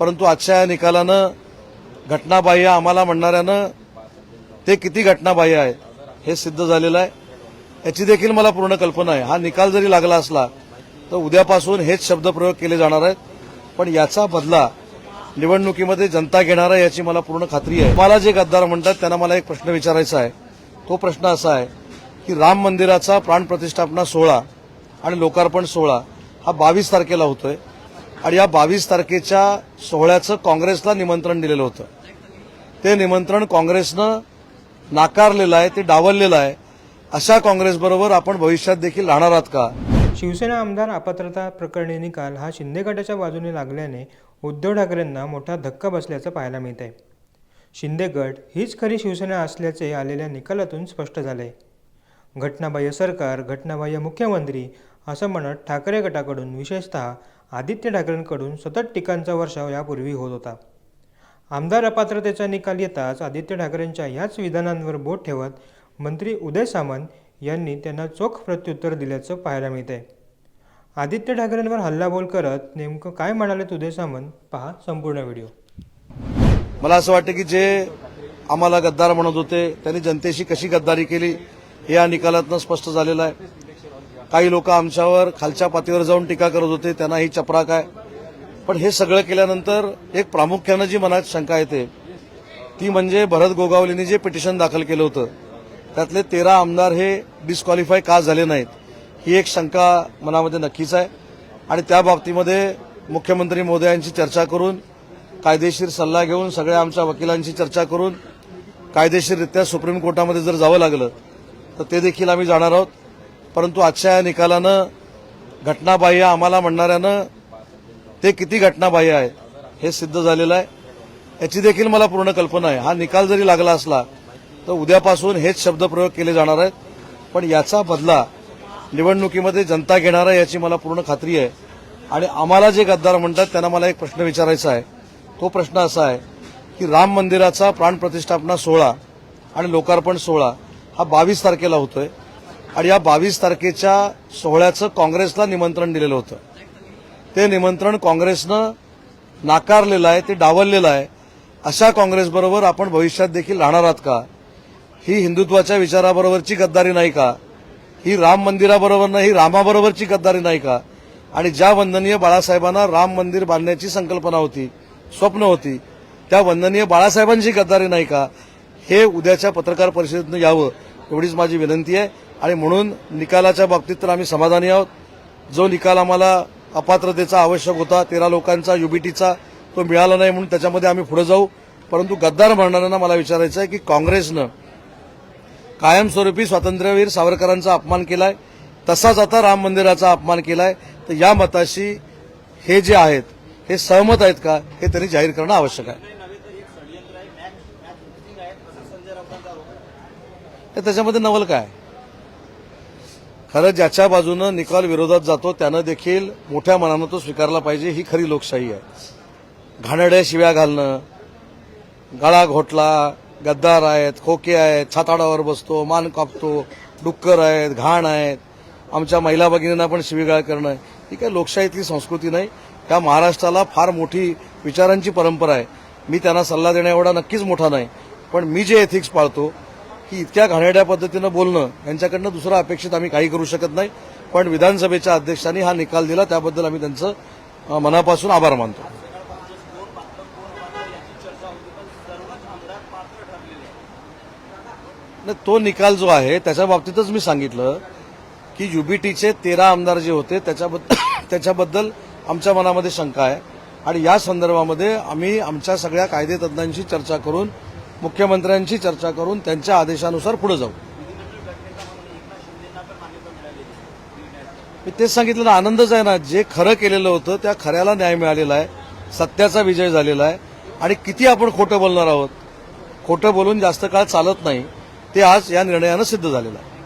परंतु आजच्या या निकालानं घटनाबाह्य आम्हाला म्हणणाऱ्यानं ते किती घटनाबाह्य आहे हे सिद्ध झालेलं आहे. याची देखील मला पूर्ण कल्पना आहे. हा निकाल जरी लागला असला तर उद्यापासून हेच शब्दप्रयोग केले जाणार आहेत. पण याचा बदला निवडणुकीमध्ये जनता घेणार आहे याची मला पूर्ण खात्री आहे. मला जे गद्दार म्हणतात त्यांना मला एक प्रश्न विचारायचा आहे. तो प्रश्न असा आहे की राम मंदिराचा प्राणप्रतिष्ठापना सोहळा आणि लोकार्पण सोहळा हा बावीस तारखेला होतोय. आणि या बावीस तारखेच्या सोहळ्याचं काँग्रेसला निमंत्रण दिलेलं होतं. ते निमंत्रण काँग्रेसनं नाकारलेलं आहे ते डावललेलं आहे. अशा काँग्रेसबरोबर आपण भविष्यात देखील राहणार आहात का? शिवसेना आमदार अपात्रता प्रकरणी निकाल हा शिंदे गटाच्या बाजूने लागल्याने उद्धव ठाकरेंना मोठा धक्का बसल्याचं पाहायला मिळत आहे शिंदे गट हीच खरी शिवसेना असल्याचे आलेल्या निकालातून स्पष्ट झाले घटनाबाह्य सरकार घटनाबाह्य मुख्यमंत्री असं म्हणत ठाकरे गटाकडून विशेषतः आदित्य ठाकरेंकडून सतत टीकांचा वर्षाव यापूर्वी होत होता. आमदार अपात्रतेचा निकाल येताच आदित्य ठाकरेंच्या याच विधानांवर बोट ठेवत मंत्री उदय सामंत यांनी त्यांना चोख प्रत्युत्तर दिल्याचं पाहायला मिळत आहे आदित्य ठाकरेंवर हल्लाबोल करत नेमकं काय म्हणालेत उदय सामंत? पहा संपूर्ण व्हिडिओ. मला असं वाटतं की जे आम्हाला गद्दार म्हणत होते त्यांनी जनतेशी कशी गद्दारी केली हे या निकालातनं स्पष्ट झालेलं आहे. काही लोक आमच्यावर खालच्या पातळीवर जाऊन टीका करत होते त्यांना ही चपराक आहे. पण हे सगळं केल्यानंतर एक प्रामुख्यानं जी मनात शंका येते ती म्हणजे भरत गोगावलेंनी जे पिटिशन दाखल केलं होतं त्यातले तेरा आमदार हे डिस्क्वालिफाय का झाले नाहीत ही एक शंका मनामध्ये नक्कीच आहे. आणि त्या बाबतीमध्ये मुख्यमंत्री मोदयांची चर्चा करून कायदेशीर सल्ला घेऊन सगळ्या आमच्या वकिलांची चर्चा करून कायदेशीररित्या सुप्रीम कोर्टामध्ये जर जावं लागलं तर ते देखील आम्ही जाणार आहोत. परंतु आजच्या या निकालानं घटनाबाह्य आम्हाला म्हणणाऱ्यानं ते किती घटनाबाह्य आहे हे सिद्ध झालेलं आहे. याची देखील मला पूर्ण कल्पना आहे. हा निकाल जरी लागला असला तर उद्यापासून हेच शब्दप्रयोग केले जाणार आहेत. पण याचा बदला निवडणुकीमध्ये जनता घेणार आहे याची मला पूर्ण खात्री आहे. आणि आम्हाला जे गद्दार म्हणतात त्यांना मला एक प्रश्न विचारायचा आहे. तो प्रश्न असा आहे की राम मंदिराचा प्राणप्रतिष्ठापना सोहळा आणि लोकार्पण सोहळा हा बावीस तारखेला होतोय. आणि या बावीस तारखेच्या सोहळ्याचं काँग्रेसला निमंत्रण दिलेलं होतं. ते निमंत्रण काँग्रेसनं नाकारलेलं आहे ते डावललेलं आहे. अशा काँग्रेसबरोबर आपण भविष्यात देखील राहणार आहात का? ही हिंदुत्वाच्या विचाराबरोबरची गद्दारी नाही का? ही राम मंदिराबरोबर नाही ही रामाबरोबरची गद्दारी नाही का? आणि ज्या वंदनीय बाळासाहेबांना राम मंदिर बांधण्याची संकल्पना होती स्वप्न होती त्या वंदनीय बाळासाहेबांची गद्दारी नाही का? हे उद्याच्या पत्रकार परिषदेतनं यावं एवढीच माझी विनंती आहे. आणि म्हणून निकालाच्या बाबतीत तर आम्ही समाधानी आहोत. जो निकाल आम्हाला अपात्रतेचा आवश्यक होता तेरा लोकांचा युबीटीचा तो मिळाला नाही म्हणून त्याच्यामध्ये आम्ही पुढे जाऊ. परंतु गद्दार म्हणणाऱ्यांना मला विचारायचं आहे की काँग्रेसनं कायमस्वरूपी स्वातंत्र्यवीर सावरकरांचा अपमान केलाय. तसाच आता राम मंदिराचा अपमान केलाय. तर या मताशी हे जे आहेत हे सहमत आहेत का? हे त्यांनी जाहीर करणं आवश्यक आहे. तर त्याच्यामध्ये नवल काय? खरं ज्याच्या बाजूनं निकाल विरोधात जातो त्यानं देखील मोठ्या मनानं तो स्वीकारला पाहिजे ही खरी लोकशाही आहे. घाणड्या शिव्या घालणं गळा घोटला गद्दार आहेत खोके आहेत छाताडावर बसतो मान कापतो डुक्कर आहेत घाण आहेत. आमच्या महिला भगिनींना पण शिवीगाळ करणं ही काय लोकशाहीतली संस्कृती नाही. त्या महाराष्ट्राला फार मोठी विचारांची परंपरा आहे. मी त्यांना सल्ला देण्या एवढा नक्कीच मोठा नाही. पण मी जे एथिक्स पाळतो की इतक्या घाणेड्या पद्धतीनं बोलणं यांच्याकडनं दुसरं अपेक्षित आम्ही काही करू शकत नाही. पण विधानसभेच्या अध्यक्षांनी हा निकाल दिला त्याबद्दल आम्ही त्यांचं मनापासून आभार मानतो. तो निकाल जो आहे त्याच्या बाबतीतच मी सांगितलं की युबीटीचे तेरा आमदार जे होते त्याच्याबद्दल त्याच्याबद्दल आमच्या मनामध्ये शंका आहे. आणि या संदर्भामध्ये आम्ही आमच्या सगळ्या कायदेतज्ञांशी चर्चा करून मुख्यमंत्र्यांशी चर्चा करून त्यांच्या आदेशानुसार पुढे जाऊ. मी तेच सांगितलं ना आनंदच आहे ना. जे खरं केलेलं होतं त्या खऱ्याला न्याय मिळालेला आहे. सत्याचा विजय झालेला आहे. आणि किती आपण खोटं बोलणार आहोत? खोटं बोलून जास्त काळ चालत नाही. ते आज या निर्णयानं सिद्ध झालेलं आहे.